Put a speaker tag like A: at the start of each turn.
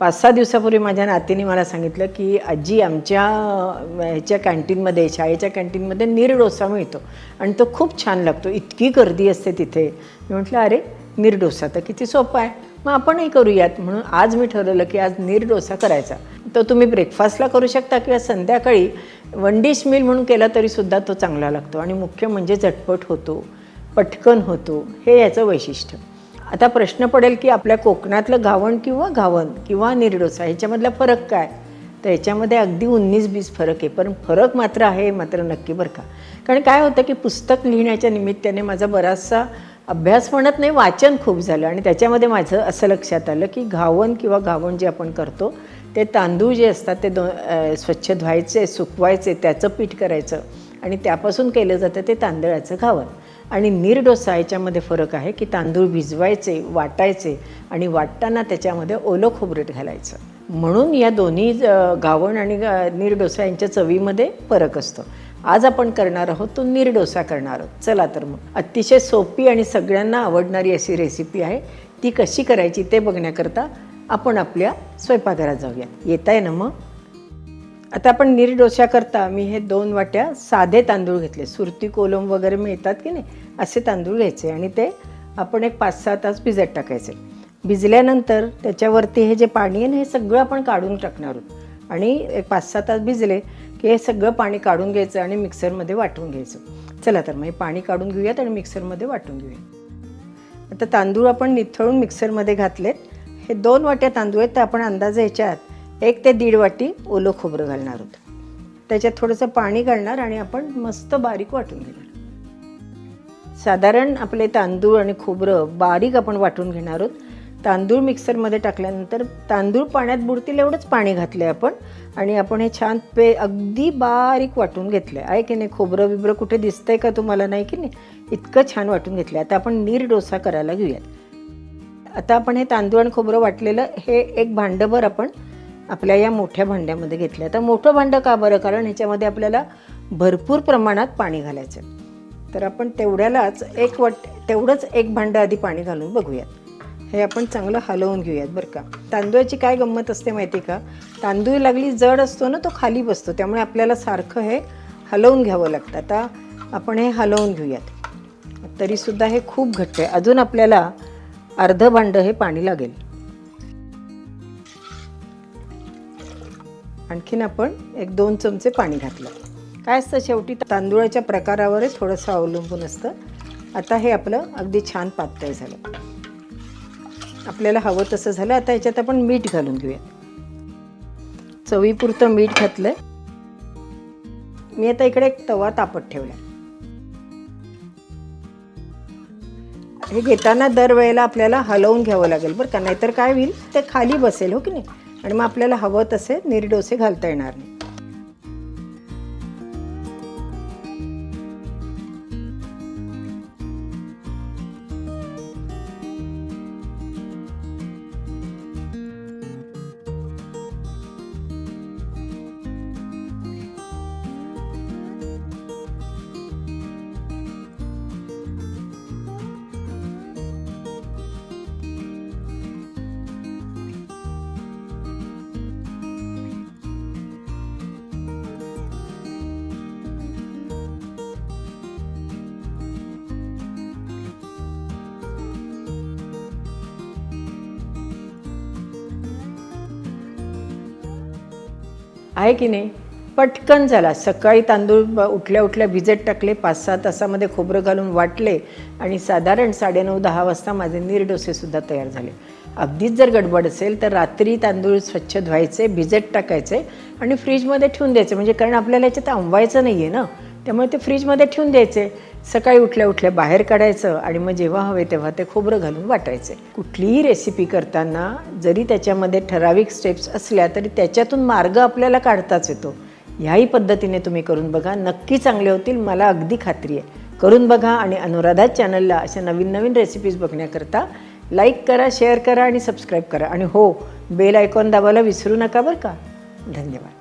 A: पाच सहा दिवसापूर्वी माझ्या नातीने मला सांगितलं की आजी आमच्या ह्याच्या कॅन्टीनमध्ये शाळेच्या कॅन्टीनमध्ये नीर डोसा मिळतो आणि तो खूप छान लागतो. इतकी गर्दी असते तिथे. मी म्हटलं अरे नीर डोसा तर किती सोपा आहे. मग आपणही करूयात. म्हणून आज मी ठरवलं की आज नीर डोसा करायचा. तो तुम्ही ब्रेकफास्टला करू शकता किंवा संध्याकाळी वन डिश मील म्हणून केला तरीसुद्धा तो चांगला लागतो. आणि मुख्य म्हणजे झटपट होतो पटकन होतो हे याचं वैशिष्ट्य. आता प्रश्न पडेल की आपल्या कोकणातलं घावण किंवा घावन किंवा निर्डोसा ह्याच्यामधला फरक काय? तर याच्यामध्ये अगदी उन्नीस बीस फरक आहे पण फरक मात्र आहे मात्र नक्की बरं का? कारण काय होतं की पुस्तक लिहिण्याच्या निमित्ताने माझा बराचसा अभ्यास म्हणत नाही वाचन खूप झालं आणि त्याच्यामध्ये माझं असं लक्षात आलं की घावन किंवा घावण जे आपण करतो ते तांदूळ जे असतात ते दो स्वच्छ धुवायचे सुकवायचे त्याचं पीठ करायचं आणि त्यापासून केलं जातं ते तांदळाचं घावन. आणि निरडोसा याच्यामध्ये फरक आहे की तांदूळ भिजवायचे वाटायचे आणि वाटताना त्याच्यामध्ये ओलं खोबरेट घालायचं. म्हणून या दोन्ही गावण आणि निरडोसा यांच्या चवीमध्ये फरक असतो. आज आपण करणार आहोत तो निरडोसा करणार आहोत. चला तर मग. अतिशय सोपी आणि सगळ्यांना आवडणारी अशी रेसिपी आहे. ती कशी करायची ते बघण्याकरता आपण आपल्या स्वयंपाकघरात जाऊया येत आहे ना मग? आता आपण नीर करता मी हे दोन वाट्या साधे तांदूळ घेतले. सुरती कोलम वगैरे मिळतात की नाही असे तांदूळ घ्यायचे आणि ते आपण एक पाच सहा तास भिजत टाकायचे. भिजल्यानंतर त्याच्यावरती हे जे पाणी आहे ना हे सगळं आपण काढून टाकणार आहोत. आणि एक पाच सहा तास भिजले की हे सगळं पाणी काढून घ्यायचं आणि मिक्सरमध्ये वाटून घ्यायचं. चला तर मग हे पाणी काढून घेऊयात आणि मिक्सरमध्ये वाटून घेऊयात. आता तांदूळ आपण निथळून मिक्सरमध्ये घातलेत. हे दोन वाट्या तांदूळ आहेत तर आपण अंदाजे ह्याच्यात एक ते दीड वाटी ओलं खोबरं घालणार आहोत त्याच्यात थोडंसं पाणी घालणार आणि आपण मस्त बारीक वाटून घेणार. साधारण आपले तांदूळ आणि खोबरं बारीक आपण वाटून घेणार आहोत. तांदूळ मिक्सरमध्ये टाकल्यानंतर तांदूळ पाण्यात बुडतील एवढंच पाणी घातलं आहे आपण आणि आपण हे छान पे अगदी बारीक वाटून घेतलं आहे की नाही? खोबरं बिबरं कुठे दिसतंय का तुम्हाला नाही की नाही? इतकं छान वाटून घेतलं आहे आता आपण नीर डोसा करायला घेऊयात. आता आपण हे तांदूळ आणि खोबरं वाटलेलं हे एक भांडंभर आपण आपल्या या मोठ्या भांड्यामध्ये घेतलं तर मोठं भांडं का बरं? कारण ह्याच्यामध्ये आपल्याला भरपूर प्रमाणात पाणी घालायचं आहे. तर आपण तेवढ्यालाच एक वट तेवढंच एक भांडं आधी पाणी घालून बघूयात. हे आपण चांगलं हलवून घेऊयात बरं का. तांदूळाची काय गंमत असते माहिती आहे का? तांदूळ लागली जड असतो ना तो खाली बसतो. त्यामुळे आपल्याला सारखं हे हलवून घ्यावं लागतं. आता आपण हे हलवून घेऊयात. तरीसुद्धा हे खूप घट्ट आहे. अजून आपल्याला अर्धं भांडं हे पाणी लागेल. आणखीन आपण एक दोन चमचे पाणी घातलं. काय असतं शेवटी तांदूळाच्या प्रकारावरच थोडंसं अवलंबून असतं. आता हे आपलं अगदी छान पातळ झालं. आपल्याला हवं तसं झालं आता याच्यात आपण मीठ घालून घेऊया. चवीपुरतं मीठ घातलंय. मी आता इकडे एक तवा तापत ठेवला हे घेताना दरवेळेला आपल्याला हलवून घ्यावं लागेल बरं का नाहीतर काय होईल ते खाली बसेल हो की नाही? आणि मग आपल्याला हवं तसे निरडोसे घालता येणार नाही. आहे की नाही? पटकन झाला. सकाळी तांदूळ ब- उठल्या उठल्या भिजत टाकले. पाच सहा तासामध्ये खोबरं घालून वाटले आणि साधारण साडेनऊ दहा वाजता माझे निरडोसेसुद्धा तयार झाले. अगदीच जर गडबड असेल तर रात्री तांदूळ स्वच्छ धुवायचे भिजत टाकायचे आणि फ्रीजमध्ये ठेवून द्यायचे. म्हणजे कारण आपल्याला याच्यात आंबवायचं नाही आहे ना? त्यामुळे ते फ्रीजमध्ये ठेवून द्यायचे. सकाळी उठल्या उठल्या बाहेर काढायचं आणि मग जेव्हा हवे तेव्हा ते खोबरं घालून वाटायचे. कुठलीही रेसिपी करताना जरी त्याच्यामध्ये ठराविक स्टेप्स असल्या तरी त्याच्यातून मार्ग आपल्याला काढताच येतो. ह्याही पद्धतीने तुम्ही करून बघा. नक्की चांगले होतील मला अगदी खात्री आहे. करून बघा आणि अनुराधा चॅनलला अशा नवीन नवीन रेसिपीज बघण्याकरता लाईक करा शेअर करा आणि सबस्क्राईब करा. आणि हो बेल आयकॉन दाबायला विसरू नका बरं का? धन्यवाद.